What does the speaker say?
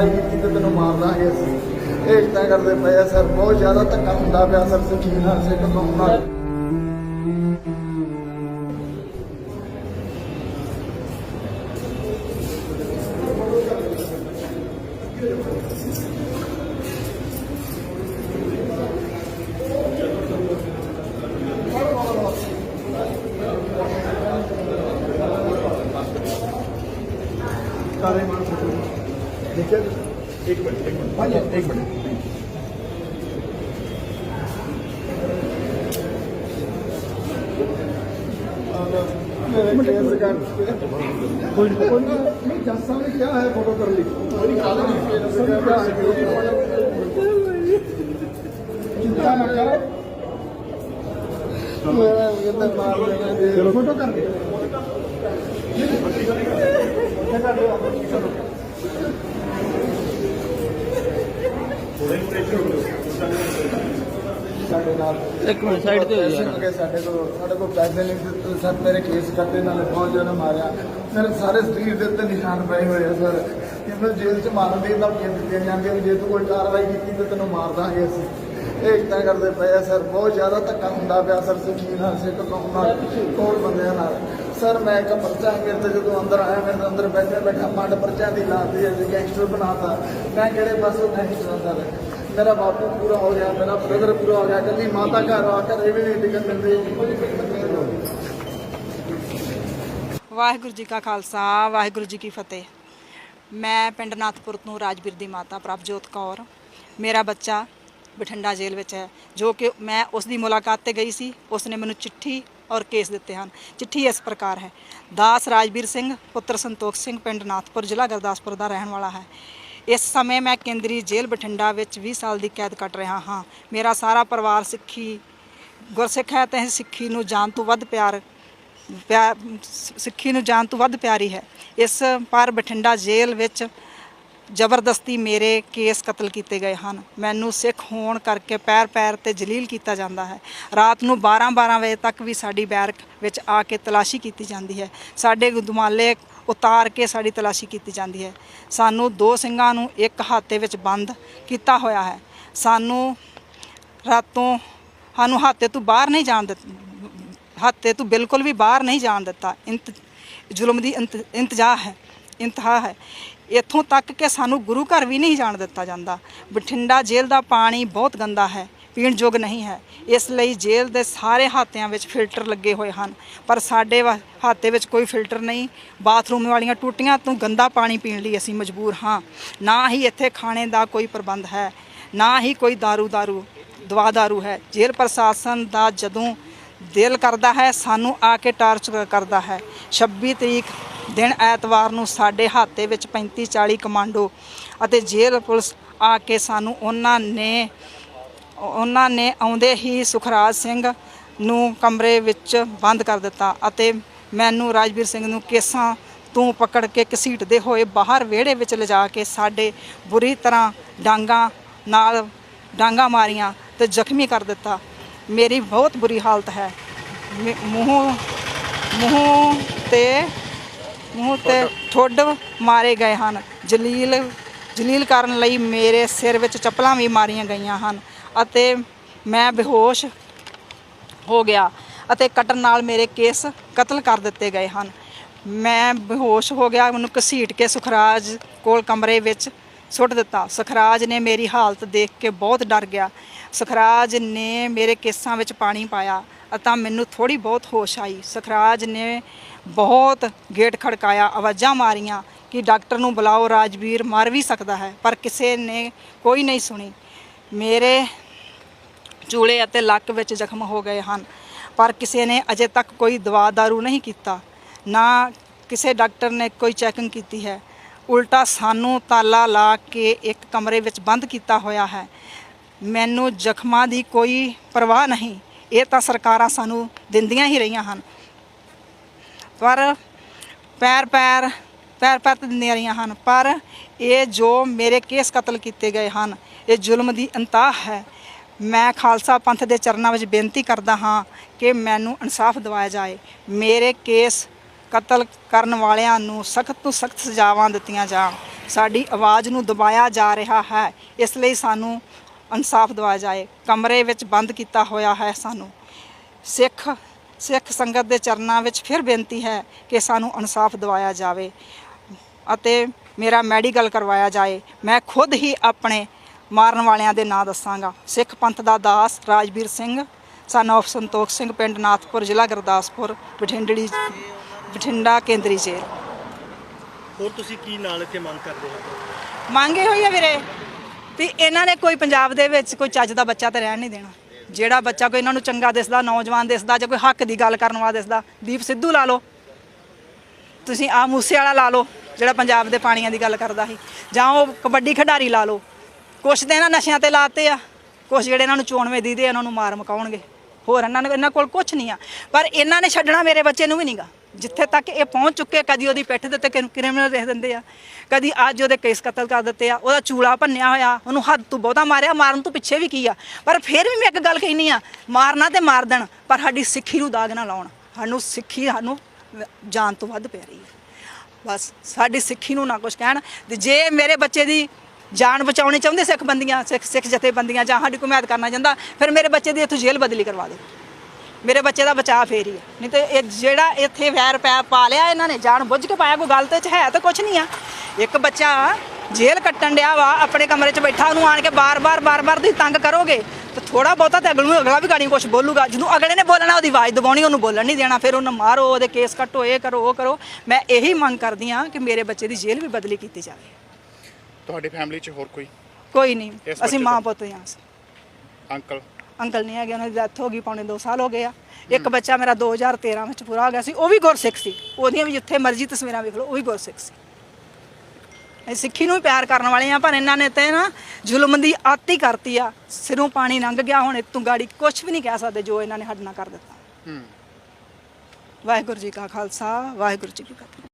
ਬਾਬਾ ਜੀ ਜੀ ਤੇ ਤੈਨੂੰ ਮਾਰਨਾ ਹੈ ਅਸੀਂ ਇਹ ਇਸ਼ਤਾ ਕਰਦੇ ਪਏ ਆ ਸਰ, ਬਹੁਤ ਜ਼ਿਆਦਾ ਧੱਕਾ ਹੁੰਦਾ ਪਿਆ ਸਰ ਸਕੀਨ ਨਾਲ, ਸਿੱਖ ਤੋਂ ਨਾਲ। एक मिनट एक मिनट एक मिनट कोई जज साहब ने क्या है फोटो कर ली चिंता ना करो फोटो कर ਸਾਡੇ ਨਾਲ ਇੱਕ ਮਿੰਟ ਸਾਈਡ ਤੇ ਹੋ ਜਾ। ਸਾਡੇ ਕੋਲ ਸਾਡੇ ਕੋਲ ਪੈਸੇ ਨਹੀਂ ਦਿੱਤੇ ਸਰ ਮੇਰੇ ਕੇਸ ਕੱਟੇ, ਨਾਲ ਬਹੁਤ ਜਣਾ ਮਾਰਿਆ। ਮੇਰੇ ਸਾਰੇ ਸਰੀਰ ਦੇ ਉੱਤੇ ਨਿਸ਼ਾਨ ਪਏ ਹੋਏ ਆ, ਸਰ। ਕਿ ਮੈਂ ਜੇਲ੍ਹ 'ਚ ਮਾਰਨ ਦੀ ਧਮਕੀਆਂ ਦਿੱਤੀਆਂ ਜਾਂਦੀਆਂ ਵੀ ਜੇ ਤੂੰ ਕੋਈ ਕਾਰਵਾਈ ਕੀਤੀ ਤਾਂ ਤੈਨੂੰ ਮਾਰ ਦਾਂਗੇ ਅਸੀਂ। ਇਹ ਏਕਤਾ ਕਰਦੇ ਪਏ ਆ, ਸਰ। ਬਹੁਤ ਜ਼ਿਆਦਾ ਧੱਕਾ ਹੁੰਦਾ ਪਿਆ, ਸਰ, ਸਿੱਖੀ ਨਾਲ, ਸਿੱਖ ਕੌਮ ਨਾਲ ਕੋਲ ਬੰਦਿਆਂ ਨਾਲ। ਸਰ, ਮੈਂ ਇੱਕ ਪਰਚਾ ਮੇਰੇ ਤੇ ਜਦੋਂ ਅੰਦਰ ਆਇਆ, ਮੇਰੇ ਅੰਦਰ ਬੈਠੇ ਬੈਠਾ ਮੰਡ ਪਰਚਾ ਦੀ ਲਾਤੀ ਹੈ ਗੈਂਗਸਟਰ ਬਣਾਤਾ। ਮੈਂ ਕਿਹੜੇ ਪਾਸੋਂ ਗੈਂਗਸਟਰ ਸਰ ਮੇਰਾ ਬਾਪੂ ਪੂਰਾ ਹੋ ਗਿਆ, ਮੇਰਾ ਬ੍ਰਦਰ ਪੂਰਾ ਹੋ ਗਿਆ ਕੱਲੀ ਮਾਤਾ ਘਰ ਆ ਘਰੇ ਵੀ ਨਹੀਂ ਟਿਕਣ ਦਿੰਦੇ ਵਾਹਿਗੁਰੂ ਜੀ ਕਾ ਖਾਲਸਾ, ਵਾਹਿਗੁਰੂ ਜੀ ਕੀ ਫਤਿਹ। ਮੈਂ ਪਿੰਡ ਨਾਥਪੁਰ ਤੋਂ ਰਾਜਵੀਰ ਦੀ ਮਾਤਾ ਪ੍ਰਭਜੋਤ ਕੌਰ। ਮੇਰਾ ਬੱਚਾ ਬਠਿੰਡਾ ਜੇਲ੍ਹ ਵਿੱਚ ਹੈ, ਜੋ ਕਿ ਮੈਂ ਉਸ ਦੀ ਮੁਲਾਕਾਤ ਤੇ ਗਈ ਸੀ ਉਸ ਨੇ ਮੈਨੂੰ ਚਿੱਠੀ ਔਰ ਕੇਸ ਦਿੱਤੇ ਹਨ। ਚਿੱਠੀ ਇਸ ਪ੍ਰਕਾਰ ਹੈ। ਦਾਸ ਰਾਜਵੀਰ ਸਿੰਘ, ਪੁੱਤਰ ਸੰਤੋਖ ਸਿੰਘ, ਪਿੰਡ ਨਾਥਪੁਰ, ਜ਼ਿਲ੍ਹਾ ਗੁਰਦਾਸਪੁਰ ਦਾ ਰਹਿਣ ਵਾਲਾ ਹੈ। ਇਸ ਸਮੇਂ ਮੈਂ ਕੇਂਦਰੀ ਜੇਲ੍ਹ ਬਠਿੰਡਾ ਵਿੱਚ 20 ਸਾਲ ਦੀ ਕੈਦ ਕੱਟ ਰਿਹਾ ਹਾਂ। ਮੇਰਾ ਸਾਰਾ ਪਰਿਵਾਰ ਸਿੱਖੀ, ਗੁਰਸਿੱਖ ਹੈ ਤੇ ਸਿੱਖੀ ਨੂੰ ਜਾਣ ਤੋਂ ਵੱਧ ਪਿਆਰ, ਪਿਆ- ਸਿੱਖੀ ਨੂੰ ਜਾਣ ਤੋਂ ਵੱਧ ਪਿਆਰੀ ਹੈ। ਇਸ ਪਰ ਬਠਿੰਡਾ ਜੇਲ੍ਹ ਵਿੱਚ ਜ਼ਬਰਦਸਤੀ ਮੇਰੇ ਕੇਸ ਕਤਲ ਕੀਤੇ ਗਏ ਹਨ। ਮੈਨੂੰ ਸਿੱਖ ਹੋਣ ਕਰਕੇ ਪੈਰ ਪੈਰ ਤੇ ਜਲੀਲ ਕੀਤਾ ਜਾਂਦਾ ਹੈ। ਰਾਤ ਨੂੰ 12-12 ਵਜੇ ਤੱਕ ਵੀ ਸਾਡੀ ਬੈਰਕ ਵਿੱਚ ਆ ਕੇ ਤਲਾਸ਼ੀ ਕੀਤੀ ਜਾਂਦੀ ਹੈ। ਸਾਡੇ ਦੁਮਾਲੇ ਉਤਾਰ ਕੇ ਸਾਡੀ ਤਲਾਸ਼ੀ ਕੀਤੀ ਜਾਂਦੀ ਹੈ। ਸਾਨੂੰ ਦੋ ਸਿੰਘਾਂ ਨੂੰ ਇੱਕ ਹਾਤੇ ਵਿੱਚ ਬੰਦ ਕੀਤਾ ਹੋਇਆ ਹੈ। ਸਾਨੂੰ ਰਾਤੋਂ ਸਾਨੂੰ ਹਾਤੇ ਤੋਂ ਬਾਹਰ ਨਹੀਂ ਜਾਣ ਦਿੱਤਾ, ਹਾਤੇ ਤੋਂ ਬਿਲਕੁਲ ਵੀ ਬਾਹਰ ਨਹੀਂ ਜਾਣ ਦਿੱਤਾ। ਇੰਤ, ਜ਼ੁਲਮ ਦੀ ਇੰਤ- ਇੰਤਜਾ ਹੈ। ਇੰਤਹਾ ਹੈ ਇੱਥੋਂ ਤੱਕ ਕਿ ਸਾਨੂੰ ਗੁਰੂ ਘਰ ਵੀ ਨਹੀਂ ਜਾਣ ਦਿੱਤਾ ਜਾਂਦਾ ਬਠਿੰਡਾ ਜੇਲ੍ਹ ਦਾ ਪਾਣੀ ਬਹੁਤ ਗੰਦਾ ਹੈ ਪੀਣ ਯੋਗ ਨਹੀਂ ਹੈ ਇਸ ਲਈ ਜੇਲ੍ਹ ਦੇ ਸਾਰੇ ਹਾਤਿਆਂ ਵਿੱਚ ਫਿਲਟਰ ਲੱਗੇ ਹੋਏ ਹਨ ਪਰ ਸਾਡੇ ਵਾ- ਹਾਤੇ ਵਿੱਚ ਕੋਈ ਫਿਲਟਰ ਨਹੀਂ ਬਾਥਰੂਮ ਵਾਲੀਆਂ ਟੂਟੀਆਂ ਤੋਂ ਗੰਦਾ ਪਾਣੀ ਪੀਣ ਲਈ ਅਸੀਂ ਮਜਬੂਰ ਹਾਂ ਨਾ ਹੀ ਇੱਥੇ ਖਾਣੇ ਦਾ ਕੋਈ ਪ੍ਰਬੰਧ ਹੈ ਨਾ ਹੀ ਕੋਈ दारू दारू ਦਵਾ दारू ਹੈ ਜੇਲ੍ਹ ਪ੍ਰਸ਼ਾਸਨ ਦਾ ਜਦੋਂ ਦਿਲ ਕਰਦਾ ਹੈ ਸਾਨੂੰ ਆ ਕੇ ਟਾਰਚ ਕਰਦਾ ਹੈ 26 ਤਰੀਕ ਦਿਨ ਐਤਵਾਰ ਨੂੰ ਸਾਡੇ ਹਾਤੇ ਵਿੱਚ 35 40 ਕਮਾਂਡੋ ਅਤੇ ਜੇਲ੍ਹ ਪੁਲਿਸ ਆ ਕੇ ਸਾਨੂੰ ਉਹਨਾਂ ਨੇ ਉਹਨਾਂ ਨੇ ਆਉਂਦੇ ਹੀ ਸੁਖਰਾਜ ਸਿੰਘ ਨੂੰ ਕਮਰੇ ਵਿੱਚ ਬੰਦ ਕਰ ਦਿੱਤਾ ਅਤੇ ਮੈਨੂੰ ਰਾਜਵੀਰ ਸਿੰਘ ਨੂੰ ਕੇਸਾਂ ਤੋਂ ਪਕੜ ਕੇ ਘਸੀਟਦੇ ਹੋਏ ਬਾਹਰ ਵਿਹੜੇ ਵਿੱਚ ਲਿਜਾ ਕੇ ਸਾਡੇ ਬੁਰੀ ਤਰ੍ਹਾਂ ਡਾਂਗਾ ਨਾਲ ਡਾਂਗਾ ਮਾਰੀਆਂ ਤੇ ਜ਼ਖਮੀ ਕਰ ਦਿੱਤਾ। ਮੇਰੀ ਬਹੁਤ ਬੁਰੀ ਹਾਲਤ ਹੈ। ਮੇ- ਮੂੰਹ ਮੂੰਹ ਤੇ ਮੂੰਹ ਤੇ ਠੁੱਡ ਮਾਰੇ ਗਏ ਹਨ। ਜਲੀਲ ਜਲੀਲ ਕਰਨ ਲਈ ਮੇਰੇ ਸਿਰ ਵਿੱਚ ਚੱਪਲਾਂ ਵੀ ਮਾਰੀਆਂ ਗਈਆਂ ਹਨ ਅਤੇ ਮੈਂ ਬੇਹੋਸ਼ ਹੋ ਗਿਆ ਅਤੇ ਕਟਰ ਨਾਲ ਮੇਰੇ ਕੇਸ ਕਤਲ ਕਰ ਦਿੱਤੇ ਗਏ ਹਨ। ਮੈਂ ਬੇਹੋਸ਼ ਹੋ ਗਿਆ, ਮੈਨੂੰ ਘਸੀਟ ਕੇ ਸੁਖਰਾਜ ਕੋਲ ਕਮਰੇ ਵਿੱਚ ਸੁੱਟ ਦਿੱਤਾ। ਸੁਖਰਾਜ ਨੇ ਮੇਰੀ ਹਾਲਤ ਦੇਖ ਕੇ ਬਹੁਤ ਡਰ ਗਿਆ। ਸੁਖਰਾਜ ਨੇ ਮੇਰੇ ਕੇਸਾਂ ਵਿੱਚ ਪਾਣੀ ਪਾਇਆ ਅਤੇ ਮੈਨੂੰ ਥੋੜੀ ਬਹੁਤ ਹੋਸ਼ ਆਈ। ਸੁਖਰਾਜ ਨੇ ਬਹੁਤ ਗੇਟ ਖੜਕਾਇਆ, ਆਵਾਜ਼ਾਂ ਮਾਰੀਆਂ ਕਿ ਡਾਕਟਰ ਨੂੰ ਬੁਲਾਓ, ਰਾਜਵੀਰ ਮਰ ਵੀ ਸਕਦਾ ਹੈ, ਪਰ ਕਿਸੇ ਨੇ ਕੋਈ ਨਹੀਂ ਸੁਣੀ। ਮੇਰੇ ਚੂਲੇ ਅਤੇ ਲੱਕ ਵਿੱਚ ਜ਼ਖਮ ਹੋ ਗਏ ਹਨ, ਪਰ ਕਿਸੇ ਨੇ ਅਜੇ ਤੱਕ ਕੋਈ ਦਵਾ दारू ਨਹੀਂ ਕੀਤਾ, ਨਾ ਕਿਸੇ ਡਾਕਟਰ ਨੇ ਕੋਈ ਚੈਕਿੰਗ ਕੀਤੀ ਹੈ। ਉਲਟਾ ਸਾਨੂੰ ਤਾਲਾ ਲਾ ਕੇ ਇੱਕ ਕਮਰੇ ਵਿੱਚ ਬੰਦ ਕੀਤਾ ਹੋਇਆ ਹੈ। ਮੈਨੂੰ ਜ਼ਖਮਾਂ ਦੀ ਕੋਈ ਪਰਵਾਹ ਨਹੀਂ, ਇਹ ਤਾਂ ਸਰਕਾਰਾਂ ਸਾਨੂੰ ਦਿੰਦੀਆਂ ਹੀ ਰਹੀਆਂ ਹਨ। ਪਰ ਪੈਰ ਪੈਰ ਪੈਰ ਪੈਰ ਤੇ ਦਿੰਦੀਆਂ ਰਹੀਆਂ ਹਨ, ਪਰ ਇਹ ਜੋ ਮੇਰੇ ਕੇਸ ਕਤਲ ਕੀਤੇ ਗਏ ਹਨ, ਇਹ ਜ਼ੁਲਮ ਦੀ ਅੰਤਾਹ ਹੈ। ਮੈਂ ਖਾਲਸਾ ਪੰਥ ਦੇ ਚਰਨਾਂ ਵਿੱਚ ਬੇਨਤੀ ਕਰਦਾ ਹਾਂ ਕਿ ਮੈਨੂੰ ਇਨਸਾਫ ਦਿਵਾਇਆ ਜਾਏ। ਮੇਰੇ ਕੇਸ ਕਤਲ ਕਰਨ ਵਾਲਿਆਂ ਨੂੰ ਸਖਤ ਤੋਂ ਸਖਤ ਸਜ਼ਾਵਾਂ ਦਿੱਤੀਆਂ ਜਾਣ। ਸਾਡੀ ਆਵਾਜ਼ ਨੂੰ ਦਬਾਇਆ ਜਾ ਰਿਹਾ ਹੈ, ਇਸ ਲਈ ਸਾਨੂੰ ਇਨਸਾਫ ਦਿਵਾਇਆ ਜਾਏ। ਕਮਰੇ ਵਿੱਚ ਬੰਦ ਕੀਤਾ ਹੋਇਆ ਹੈ ਸਾਨੂੰ। ਸਿੱਖ ਸਿੱਖ ਸੰਗਤ ਦੇ ਚਰਨਾਂ ਵਿੱਚ ਫਿਰ ਬੇਨਤੀ ਹੈ ਕਿ ਸਾਨੂੰ ਇਨਸਾਫ ਦਿਵਾਇਆ ਜਾਵੇ ਅਤੇ ਮੇਰਾ ਮੈਡੀਕਲ ਕਰਵਾਇਆ ਜਾਏ। ਮੈਂ ਖੁਦ ਹੀ ਆਪਣੇ ਮਾਰਨ ਵਾਲਿਆਂ ਦੇ ਨਾਂ ਦੱਸਾਂਗਾ। ਸਿੱਖ ਪੰਥ ਦਾ ਦਾਸ ਰਾਜਵੀਰ ਸਿੰਘ ਸਨ of ਸੰਤੋਖ ਸਿੰਘ ਪਿੰਡ ਨਾਥਪੁਰ ਜ਼ਿਲ੍ਹਾ ਗੁਰਦਾਸਪੁਰ ਬਠਿੰਡੜੀ ਬਠਿੰਡਾ ਕੇਂਦਰੀ ਜੇਲ੍ਹ। ਹੋਰ ਤੁਸੀਂ ਕੀ ਨਾਲ ਇੱਥੇ ਮੰਗ ਕਰਦੇ ਹੋ? ਮੰਗੇ ਹੋਈ ਆ ਵੀਰੇ ਵੀ ਇਹਨਾਂ ਨੇ ਕੋਈ ਪੰਜਾਬ ਦੇ ਵਿੱਚ ਕੋਈ ਚੱਜ ਦਾ ਬੱਚਾ ਤੇ ਰਹਿਣ ਨਹੀਂ ਦੇਣਾ। ਜਿਹੜਾ ਬੱਚਾ ਕੋਈ ਇਹਨਾਂ ਨੂੰ ਚੰਗਾ ਦਿਸਦਾ, ਨੌਜਵਾਨ ਦਿਸਦਾ ਜਾਂ ਕੋਈ ਹੱਕ ਦੀ ਗੱਲ ਕਰਨ ਵਾਲਾ ਦਿਸਦਾ, ਦੀਪ ਸਿੱਧੂ ਲਾ ਲਓ। ਤੁਸੀਂ ਆ ਮੂਸੇ ਵਾਲਾ ਲਾ ਲਓ, ਜਿਹੜਾ ਪੰਜਾਬ ਦੇ ਪਾਣੀਆਂ ਦੀ ਗੱਲ ਕਰਦਾ ਸੀ। ਜਾਂ ਉਹ ਕਬੱਡੀ ਖਿਡਾਰੀ ਲਾ ਲਓ। ਕੁਛ ਤਾਂ ਇਹਨਾਂ ਨਸ਼ਿਆਂ ਤੇ ਲਾਤੇ ਆ, ਕੁਛ ਜਿਹੜੇ ਇਹਨਾਂ ਨੂੰ ਚੋਣਵੇਂ ਦੀਦੇ ਇਹਨਾਂ ਨੂੰ ਮਾਰ ਮਕਾਉਣਗੇ। ਹੋਰ ਇਹਨਾਂ ਨੂੰ, ਇਹਨਾਂ ਕੋਲ ਕੁਛ ਨਹੀਂ ਆ। ਪਰ ਇਹਨਾਂ ਨੇ ਛੱਡਣਾ ਮੇਰੇ ਬੱਚੇ ਨੂੰ ਵੀ ਨਹੀਂਗਾ ਜਿੱਥੇ ਤੱਕ ਇਹ ਪਹੁੰਚ ਚੁੱਕੇ ਕਦੀ ਉਹਦੀ ਪਿੱਠ ਦੇ ਉੱਤੇ ਕ੍ਰਿਮੀਨਲ ਦੇਖ ਦਿੰਦੇ ਆ, ਕਦੀ ਅੱਜ ਉਹਦੇ ਕੇਸ ਕਤਲ ਕਰ ਦਿੱਤੇ ਆ, ਉਹਦਾ ਚੂਲਾ ਭੰਨਿਆ ਹੋਇਆ, ਉਹਨੂੰ ਹੱਦ ਤੋਂ ਬਹੁਤਾ ਮਾਰਿਆ, ਮਾਰਨ ਤੋਂ ਪਿੱਛੇ ਵੀ ਕੀ ਆ? ਪਰ ਫਿਰ ਵੀ ਮੈਂ ਇੱਕ ਗੱਲ ਕਹਿਨੀ ਆ, ਮਾਰਨਾ ਤੇ ਮਾਰ ਦੇਣ, ਪਰ ਸਾਡੀ ਸਿੱਖੀ ਨੂੰ ਦਾਗ ਨਾ ਲਾਉਣ। ਸਾਨੂੰ ਸਿੱਖੀ ਸਾਨੂੰ ਜਾਨ ਤੋਂ ਵੱਧ ਪਿਆਰੀ ਹੈ ਬਸ ਸਾਡੀ ਸਿੱਖੀ ਨੂੰ ਨਾ ਕੁਝ ਕਹਿਣ। ਤੇ ਜੇ ਮੇਰੇ ਬੱਚੇ ਦੀ ਜਾਨ ਬਚਾਉਣੀ ਚਾਹੁੰਦੇ ਸਿੱਖ ਬੰਦੀਆਂ ਸਿੱਖ ਸਿੱਖ ਜਥੇਬੰਦੀਆਂ ਜਾਂ ਸਾਡੀ ਕੁਮੈਤ ਕਰਨਾ ਚਾਹੁੰਦਾ, ਫਿਰ ਮੇਰੇ ਬੱਚੇ ਦੀ ਇੱਥੋਂ ਜੇਲ੍ਹ ਬਦਲੀ ਕਰਵਾ ਦਿਓ। ਮੇਰੇ ਬੱਚੇ ਦਾ ਬਚਾਅ ਫੇਰ ਹੀ ਨਹੀਂ ਤੇ ਇਹ ਜਿਹੜਾ ਇੱਥੇ ਵੈਰ ਪੈ ਪਾ ਲਿਆ ਇਹਨਾਂ ਨੇ ਜਾਣ ਬੁੱਝ ਕੇ ਪਾਇਆ ਕੋਈ ਗੱਲ ਤੇ ਚ ਹੈ ਤਾਂ ਕੁਝ ਨਹੀਂ ਆ। ਇੱਕ ਬੱਚਾ ਜੇਲ੍ਹ ਕੱਟਣ ਡਿਆ ਵਾ ਆਪਣੇ ਕਮਰੇ 'ਚ ਬੈਠਾ ਉਹਨੂੰ ਆਣ ਕੇ ਬਾਰ-ਬਾਰ ਬਾਰ-ਬਾਰ ਤੁਸੀਂ ਤੰਗ ਕਰੋਗੇ ਤੇ ਥੋੜਾ ਬਹੁਤਾ ਤੇ ਅਗਲੇ ਨੂੰ ਅਗਲਾ ਵੀ ਗਾੜੀ ਕੁਝ ਬੋਲੂਗਾ। ਜਦੋਂ ਅਗਲੇ ਨੇ ਬੋਲਣਾ ਉਹਦੀ ਆਵਾਜ਼ ਦਬਾਉਣੀ ਉਹਨੂੰ ਬੋਲਣ ਨਹੀਂ ਦੇਣਾ। ਫਿਰ ਉਹਨੂੰ ਮਾਰੋ ਉਹਦੇ ਕੇਸ ਕੱਟੋ ਇਹ ਕਰੋ ਉਹ ਕਰੋ। ਮੈਂ ਇਹੀ ਮੰਗ ਕਰਦੀ ਆ ਕਿ ਮੇਰੇ ਬੱਚੇ ਦੀ ਜੇਲ੍ਹ ਵੀ ਬਦਲੀ ਕੀਤੀ ਜਾਵੇ। ਤੁਹਾਡੀ ਫੈਮਿਲੀ 'ਚ ਹੋਰ ਕੋਈ? ਕੋਈ ਨਹੀਂ ਅਸੀਂ ਮਾਂ ਪੁੱਤ ਹਾਂ ਅੰਕਲ। ਅੰਕਲ ਨਹੀਂ ਹੈਗੇ ਉਹਨਾਂ ਦੀ ਡੈਥ ਹੋ ਗਈ ਪੌਣੇ 2 ਸਾਲ ਹੋ ਗਏ ਆ। ਇੱਕ ਬੱਚਾ ਮੇਰਾ 2013 ਵਿੱਚ ਪੂਰਾ ਹੋ ਗਿਆ ਸੀ ਉਹ ਵੀ ਗੁਰਸਿੱਖ ਸੀ। ਉਹਦੀਆਂ ਵੀ ਜਿੱਥੇ ਮਰਜ਼ੀ ਤਸਵੀਰਾਂ ਵੇਖ ਲਓ ਉਹ ਵੀ ਗੁਰਸਿੱਖ ਸੀ। ਅਸੀਂ ਸਿੱਖੀ ਨੂੰ ਵੀ ਪਿਆਰ ਕਰਨ ਵਾਲੇ ਆ ਪਰ ਇਹਨਾਂ ਨੇ ਤੇ ਨਾ ਜ਼ੁਲਮ ਦੀ ਆਤੀ ਕਰਤੀ ਆ। ਸਿਰੋਂ ਪਾਣੀ ਲੰਘ ਗਿਆ ਹੁਣ ਇਤੋਂ ਗਾੜੀ ਕੁਝ ਵੀ ਨਹੀਂ ਕਹਿ ਸਕਦੇ ਜੋ ਇਹਨਾਂ ਨੇ ਸਾਡੇ ਨਾਲ ਕਰ ਦਿੱਤਾ। ਵਾਹਿਗੁਰੂ ਜੀ ਕਾ ਖਾਲਸਾ ਵਾਹਿਗੁਰੂ ਜੀ ਕੀ ਫਤਿਹ।